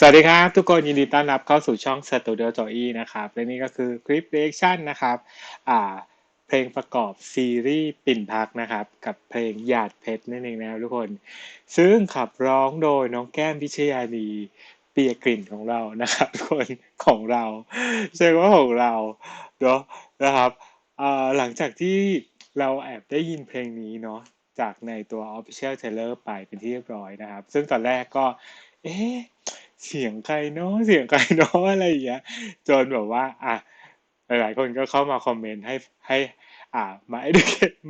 สวัสดีครับ ทุกคนยินดีต้อนรับเข้าสู่ช่อง Studio j o y นะครับและนี่ก็คือคลิปเรีแอคชั่นนะครับอ่าเพลงประกอบซีรีส์ปิ่นพักนะครับ กับเพลงหยาดเพชรนั่นเองนะครับทุกคน ซึ่งขับร้องโดยน้องแก้มพิชยานีเปียกลิ่นของเรานะครับทุกคนของเราใช่ว่าของเราเนาะนะครับอ่าหลังจากที่เราแอบได้ยินเพลงนี้เนาะจากในตัว Official Trailer ไปเป็นที่เรียบร้อยนะครับ ซึ่งตอนแรกก็ เอ๊ะ เสียงใครเนาะเสียงใครเนาะอะไรอย่างเงี้ยจนแบบว่า อะหลายๆคนก็เข้ามาคอมเมนต์ให้ให้ อ่ามาให้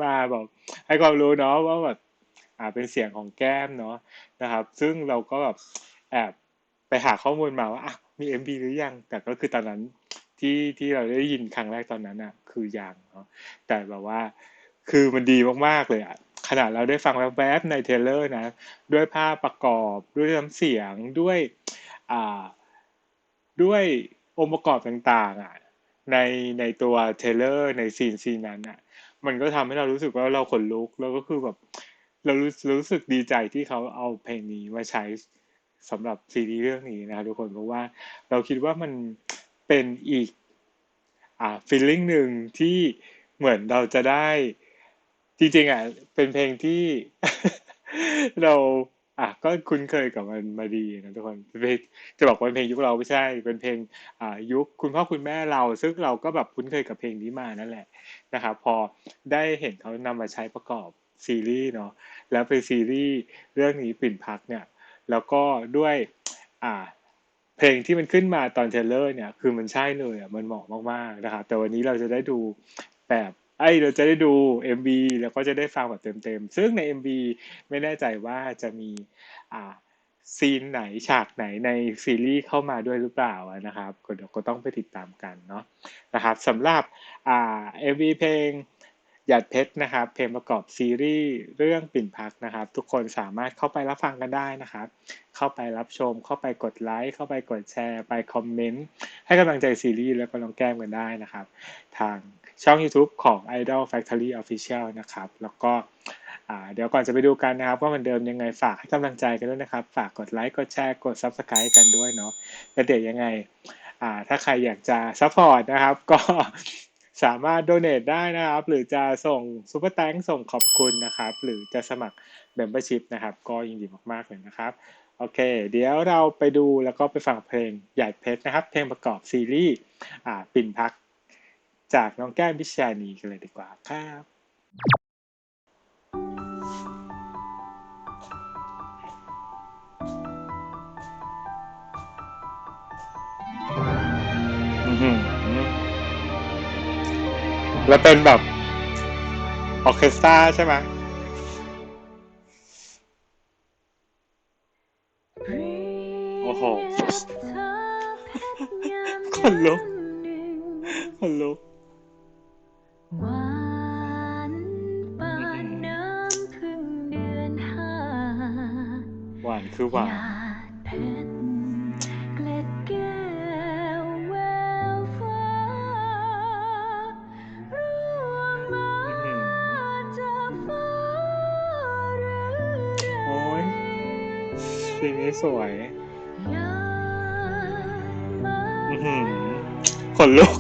มาบอกให้ความรู้เนาะว่าแบบอ่าเป็นเสียงของแก้มเนาะนะครับ ซึ่งเราก็แบบแอบไปหาข้อมูลมาว่าอะมี MV หรือยัง แต่ก็คือตอนนั้นที่ที่เราได้ยินครั้งแรกตอนนั้นอะ คือยังเนาะแต่แบบว่า คือมันดีมากๆเลยอะขนาดเราได้ฟังแวบๆในเทเลอร์นะ ด้วยภาพประกอบด้วยน้ำเสียงด้วย ด้วยองค์ประกอบต่างๆอะในในตัวเทเลอร์ในซีนซีนนั้นอะมันก็ทำให้เรารู้สึกว่าเราขนลุกแล้วก็คือแบบเรารู้รู้สึกดีใจที่เขาเอาเพลงนี้มาใช้สำหรับซีรีส์เรื่องนี้นะทุกคนเพราะว่าเราคิดว่ามันเป็นอีกอ่าฟีลลิ่งหนึ่งที่เหมือนเราจะได้จริงๆอะเป็นเพลงที่ เรา อะก็คุ้นเคยกับมันมาดีนะทุกคนเพลงจะบอกว่าเป็นเพลงยุคเราไม่ใช่ เป็นเพลงอ่ายุคคุณพ่อคุณแม่เรา ซึ่งเราก็แบบคุ้นเคยกับเพลงนี้มานั่นแหละนะครับพอได้เห็นเขานำมาใช้ประกอบซีรีส์เนาะแล้วเป็นซีรีส์เรื่องนี้ปิ่นพักเนี่ยแล้วก็ด้วยอ่าเพลงที่มันขึ้นมาตอนเทเลอร์เนี่ยคือมันใช่เลยอะมันเหมาะมากๆนะครับแต่วันนี้เราจะได้ดูแบบ ไอ้เราจะได้ดู MV แล้วก็จะได้ฟังแบบเต็มๆ ซึ่งใน MV ไม่แน่ใจว่าจะมีอ่าซีนไหนฉากไหนในซีรีส์เข้ามาด้วยหรือเปล่านะครับก็เดี๋ยวก็ต้องไปติดตามกันเนาะนะครับสำหรับอ่า MV เพลงหยาดเพชรนะครับ เพลงประกอบซีรีส์เรื่องปิ่นพักนะครับ ทุกคนสามารถเข้าไปรับฟังกันได้นะครับ เข้าไปรับชม เข้าไปกดไลค์เข้าไปกดแชร์ ไปคอมเมนต์ให้กำลังใจซีรีส์แล้วก็น้องแก้มกันได้นะครับ ทาง ช่อง YouTube ของ Idol Factory Official นะครับ แล้วก็เดี๋ยวก่อนจะไปดูกันนะครับว่ามันเดิมยังไงฝากให้กำลังใจกันด้วยนะครับ ฝากกดไลค์กดแชร์กด Subscribe กันด้วยเนาะแล้วเดี๋ยวยังไงถ้าใครอยากจะซัพพอร์ตนะครับ ก็สามารถโดเน a ได้นะครับ หรือจะส่งซูเปอร์แตงส่งขอบคุณนะครับ หรือจะสมัคร Membership นะครับ ก็ยินดีมากๆเลยนะครับ โอเค เดี๋ยวเราไปดูแล้วก็ไปฟังเพลงใหญ่เพชรนะครับ เพลงประกอบซีรีส์ปิ่นพัก จากน้องแก้มพิชานีกันเลยดีกว่าครับแล้วเป็นแบบออเคสตราใช่ไหมโอ้โหคนลุกคนลุก หวานปานน้ำพึ่งเดือนห้าหวานคือหวานเพชรเกล็ดแก้วแววฟ้าร่วงมาจากฟ้าเรือโอ้ยสิ่งนี้สวยขนลุก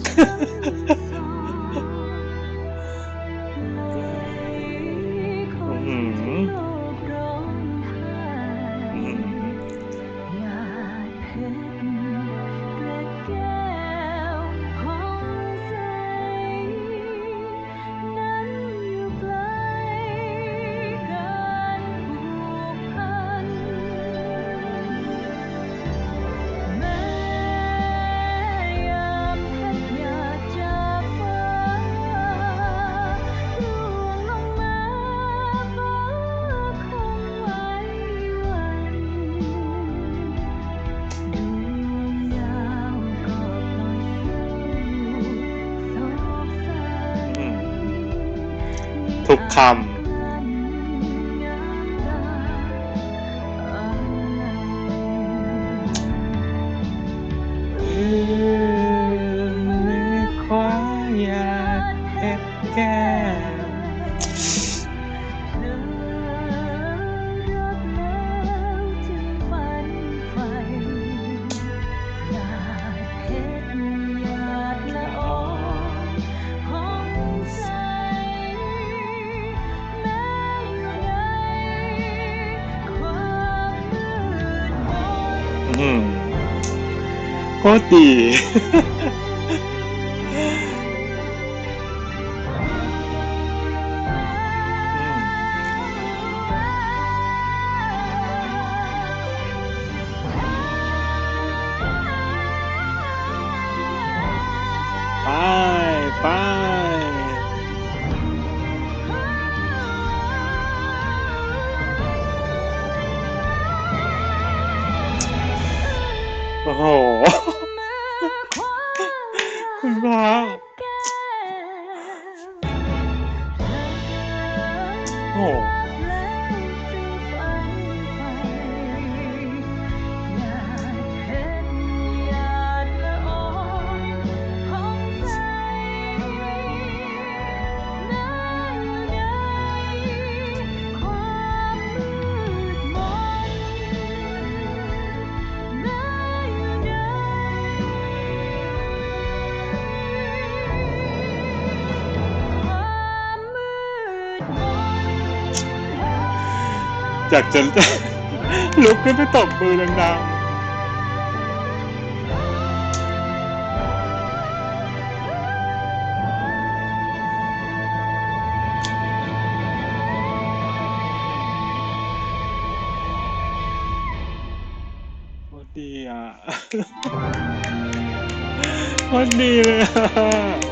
ทุกคำ โโอยากจะลุกขึ้นไปตบมือดังๆโคตรดีอะโคตรดีเลยอะ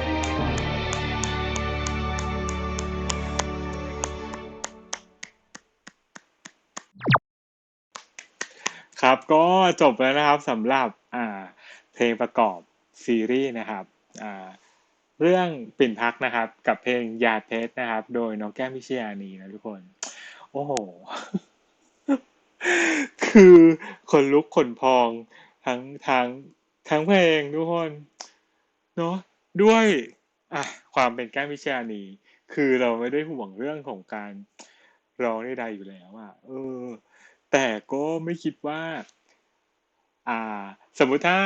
ก็จบแล้วนะครับสำหรับอ่าเพลงประกอบซีรีส์นะครับอ่าเรื่องปิ่นพักนะครับ กับเพลงยาดเพชรนะครับ โดยน้องแก้มพิชยานีนะทุกคน โอ้โห คือขนลุกขนพองทั้งทั้งทั้งเพลงทุกคนเนาะด้วยอะความเป็นแก้มพิชยานีคือเราไม่ได้ห่วงเรื่องของการร้องใดๆอยู่แล้วอะเออ แต่ก็ไม่คิดว่า อ่า สมมุติถ้า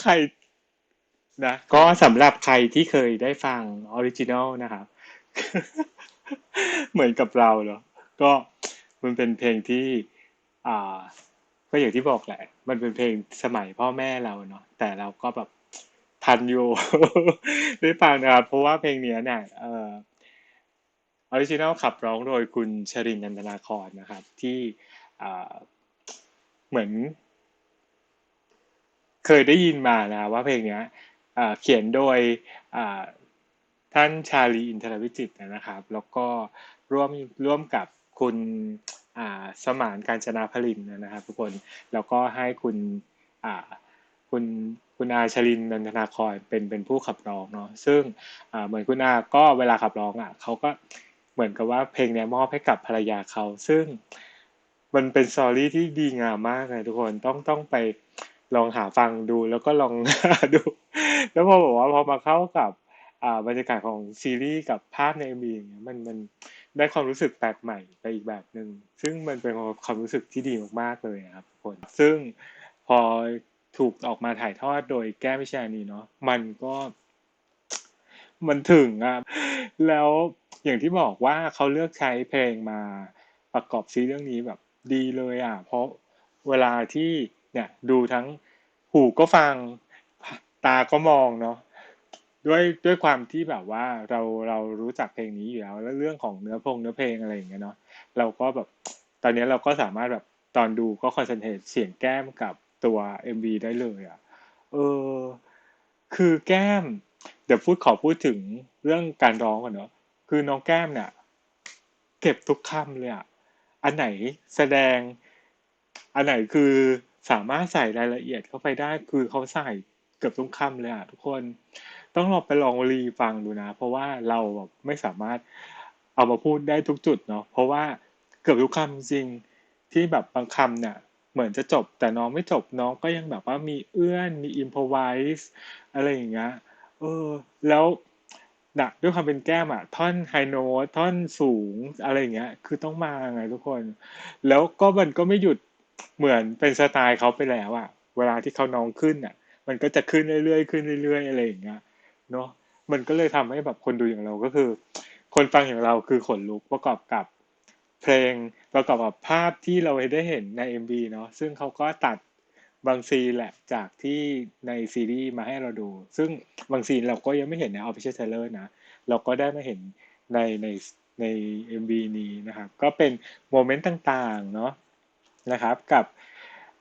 ใครนะก็สำหรับใครที่เคยได้ฟังออริจินอลนะครับ เหมือนกับเราเนาะก็มันเป็นเพลงที่ อ่า ก็อย่างที่บอกแหละ มันเป็นเพลงสมัยพ่อแม่เราเนาะแต่เราก็แบบทันอยู่ ได้ฟังนะครับเพราะว่าเพลงเนี้ยเนี่ยเออ ออริจินอลขับร้องโดยคุณชรินนันทนาครนะครับ ที่เหมือน เคยได้ยินมานะว่าเพลงนี้เขียนโดยท่านชาลีอินทรวิจิตนะครับ แล้วก็ร่วมร่วมกับคุณสมานการจนาพลินนะครับ ทุกคนแล้วก็ให้คุณคุณคุณอาชลินนันทนาคอยเป็นเป็นผู้ขับร้องเนาะซึ่งเหมือนคุณอาก็เวลาขับร้องอะเขาก็ เหมือนกับว่าเพลงนี้มอบให้กับภรรยาเขา ซึ่งมันเป็นสตอรี่ที่ดีงามมากเลยทุกคนต้องต้องไปลองหาฟังดูแล้วก็ลองดู แล้วพอบอกว่าพอมาเข้ากับบรรยากาศของซีรีส์กับภาพใน MV อย่างเงี้ยมันมันได้ความรู้สึกแปลกใหม่ไปอีกแบบหนึ่งซึ่งมันเป็นความรู้สึกที่ดีมากๆเลยครับทุกคนซึ่งพอถูกออกมาถ่ายทอดโดยแก้มวิชานีเนาะมันก็ มันถึงอะแล้ว อย่างที่บอกว่าเขาเลือกใช้เพลงมาประกอบซีเรื่องนี้แบบดีเลยอะ เพราะเวลาที่เนี่ยดูทั้งหูก็ฟังตาก็มองเนาะด้วยด้วยความที่แบบว่าเราเรารู้จักเพลงนี้อยู่แล้วแล้วเรื่องของเนื้อพงเนื้อเพลงอะไรอย่างเงี้ยเนาะเราก็แบบตอนนี้เราก็สามารถแบบตอนดูก็คอนเซนเทรตเสียงแก้มกับตัว MV ได้เลยอะเออคือแก้ม เดี๋ยวพูดขอพูดถึงเรื่องการร้องก่อนเนาะ คือน้องแก้มเนี่ยเก็บทุกคำเลยอะอันไหนแสดง อันไหนคือสามารถใส่รายละเอียดเข้าไปได้ คือเขาใส่เกือบทุกคำเลยอะทุกคนต้องลองไปลองรีฟังดูนะ เพราะว่าเราแบบไม่สามารถเอามาพูดได้ทุกจุดเนาะเพราะว่าเกือบทุกคำจริงที่แบบบางคำเนี่ยเหมือนจะจบแต่น้องไม่จบน้องก็ยังแบบว่ามีเอื้อนมีอิมพอไวส์อะไรอย่างเงี้ยเออ แล้ว นะด้วยความเป็นแก้มอะท่อนไฮโน้ตท่อนสูงอะไรอย่างเงี้ย คือต้องมาไงทุกคน แล้วก็มันก็ไม่หยุดเหมือนเป็นสไตล์เขาไปแล้วอะเวลาที่เขาน้องขึ้นอะมันก็จะขึ้นเรื่อยๆขึ้นเรื่อยๆอะไรอย่างเงี้ยเนาะมันก็เลยทำให้แบบคนดูอย่างเราก็คือ คนฟังอย่างเราคือขนลุกประกอบกับเพลงประกอบกับภาพที่เราได้เห็นใน MV เนาะซึ่งเขาก็ตัด บางซีนแหละจากที่ในซีรีส์มาให้เราดู ซึ่งบางซีนเราก็ยังไม่เห็นใน Official Trailer นะ เราก็ได้มาเห็นในในใน MV นี้นะครับ ก็เป็นโมเมนต์ต่างๆเนาะนะครับกับ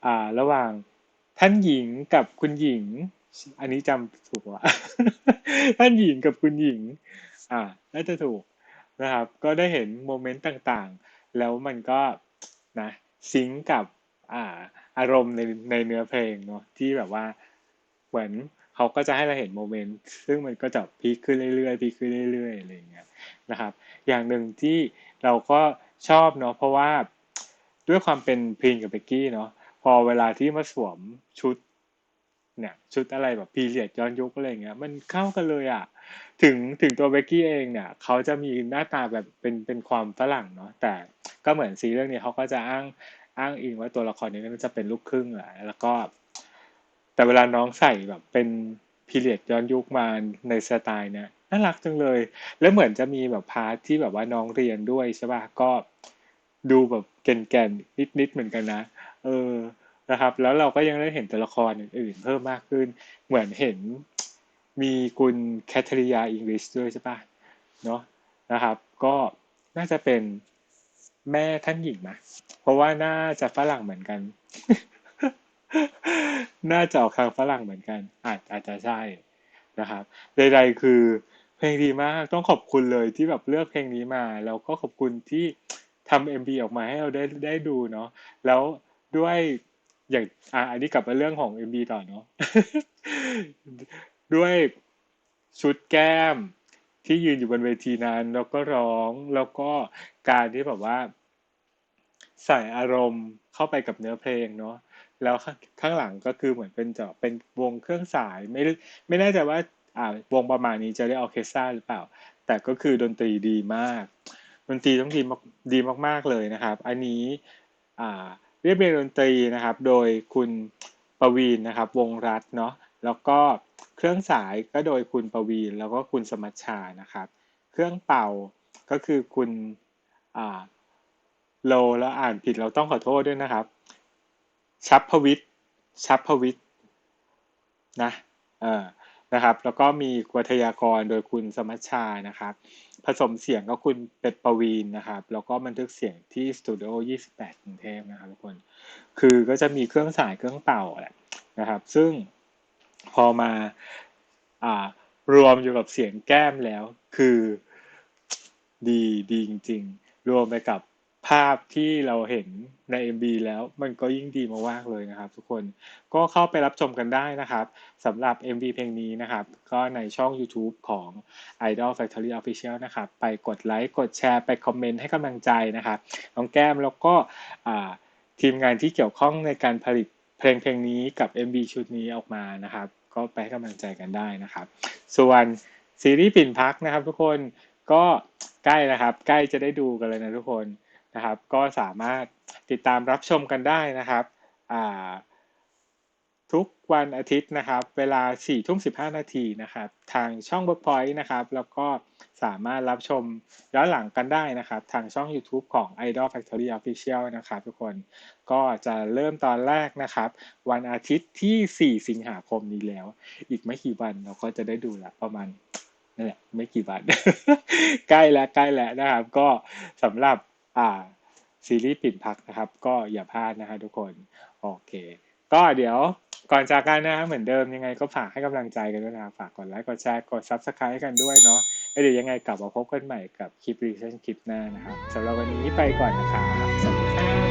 อ่าระหว่างท่านหญิงกับคุณหญิง อันนี้จำถูกว่าท่านหญิงกับคุณหญิง อ่าน่าจะถูกนะครับ ก็ได้เห็นโมเมนต์ต่างๆ แล้วมันก็นะซิงกับอ่า อารมณ์ในในเนื้อเพลงเนาะที่แบบว่าเหมือนเขาก็จะให้เราเห็นโมเมนต์ซึ่งมันก็จะพีคขึ้นเรื่อยๆพีคขึ้นเรื่อยๆอะไรอย่างเงี้ยนะครับ อย่างหนึ่งที่เราก็ชอบเนาะเพราะว่าด้วยความเป็นพรินกับเบกกี้เนาะพอเวลาที่มาสวมชุดเนี่ยชุดอะไรแบบพีเรียดย้อนยุคอะไรเงี้ยมันเข้ากันเลยอะ่ะถึงถึงตัวเบกกี้เองเนี่ยเขาจะมีหน้าตาแบบเป็นเป็นความฝรั่งเนาะแต่ก็เหมือนซีเรื่องนี้เขาก็จะอ้าง อ้างอิงว่าตัวละครนี้มันจะเป็นลูกครึ่งแหละแล้วก็ แต่เวลาน้องใส่แบบเป็นพีเรียดย้อนยุคมาในสไตล์เนี่ยน่ารักจังเลย แล้วเหมือนจะมีแบบพาร์ทที่แบบว่าน้องเรียนด้วยใช่ป่ะก็ดูแบบแก่นๆนิดๆเหมือนกันนะ เออนะครับ แล้วเราก็ยังได้เห็นตัวละครอื่นๆเพิ่มมากขึ้น เหมือนเห็นมีคุณแคทเธอรียาอิงลิชด้วยใช่ป่ะเนาะนะครับ ก็น่าจะเป็น แม่ท่านหญิงนะเพราะว่าน่าจะฝรั่งเหมือนกัน น่าจะออกทางฝรั่งเหมือนกัน อาจอาจจะใช่นะครับใดๆคือเพลงดีมากต้องขอบคุณเลยที่แบบเลือกเพลงนี้มา แล้วก็ขอบคุณที่ทำเอ็มบีออกมาให้เราได้ได้ดูเนาะแล้วด้วยอย่างอะอันนี้กลับมาเรื่องของเอ็มบีต่อเนาะด้วยชุดแก้ม ที่ยืนอยู่บนเวทีนั้นแล้วก็ร้องแล้วก็การที่แบบว่า ใส่อารมณ์เข้าไปกับเนื้อเพลงเนาะแล้วข้างหลังก็คือเหมือนเป็นจะเป็นวงเครื่องสายไม่ไม่แน่ใจว่าอ่าวงประมาณนี้จะได้ออเคสตราหรือเปล่า แต่ก็คือดนตรีดีมาก ดนตรีต้องดีดีมาก ๆเลยนะครับ อันนี้อ่าเรียบเรียงดนตรีนะครับ โดยคุณประวีนนะครับ วงรัตเนาะ แล้วก็เครื่องสายก็โดยคุณประวีนแล้วก็คุณสมัชชานะครับ เครื่องเป่าก็คือคุณอ่าโลแล้วอ่านผิดเราต้องขอโทษด้วยนะครับ ชัพพวิทชัพพวิทนะเออนะครับ แล้วก็มีวัทยากรโดยคุณสมัชชานะครับ ผสมเสียงก็คุณเป็ดประวีนนะครับ แล้วก็บันทึกเสียงที่สตูดิโอ28กรุงเทพนะครับทุกคน คือก็จะมีเครื่องสายเครื่องเป่าแหละนะครับ ซึ่ง พอมาอ่ารวมอยู่กับเสียงแก้มแล้ว คือดีดีจริง ๆ รวมไปกับภาพที่เราเห็นใน MB แล้วมันก็ยิ่งดีมากๆเลยนะครับ ทุกคนก็เข้าไปรับชมกันได้นะครับสำหรับ MV เพลงนี้นะครับ ก็ในช่อง YouTube ของ Idol Factory Official นะครับ ไปกดไลค์กดแชร์ไปคอมเมนต์ให้กำลังใจนะครับน้องแก้มแล้วก็ทีมงานที่เกี่ยวข้องในการผลิต เพลงเพลงนี้กับ MV ชุดนี้ออกมานะครับ ก็ไปให้กำลังใจกันได้นะครับ ส่วนซีรีส์ปิ่นพักนะครับ ทุกคนก็ใกล้นะครับ ใกล้จะได้ดูกันเลยนะทุกคนนะครับ ก็สามารถติดตามรับชมกันได้นะครับอ่า ทุกวันอาทิตย์นะครับ เวลา4ทุ่ม15นาทีนะครับ ทางช่อง Workpoint นะครับ แล้วก็สามารถรับชมย้อนหลังกันได้นะครับ ทางช่อง YouTube ของ Idol Factory Official นะครับทุกคนก็จะเริ่มตอนแรกนะครับ วันอาทิตย์ที่ 4 สิงหาคมนี้แล้ว อีกไม่กี่วันเราก็จะได้ดูละประมาณนั่นแหละไม่กี่วัน ใกล้แล้วใกล้แล้วนะครับ ก็สำหรับอ่าซีรีส์ปิ่นพักนะครับ ก็อย่าพลาดนะฮะทุกคน โอเค ก็เดี๋ยว ก่อนจากกันนะเหมือนเดิมยังไงก็ฝากให้กำลังใจกันด้วยนะฝากกดไลค์กดแชร์กดซับสไครต์กันด้วยเนาะเดี๋ยวยังไงกลับมาพบกันใหม่กับคลิปรีเซนคลิปหน้านะครับสำหรับวันนี้ไปก่อนนะครับสวัสดีครับ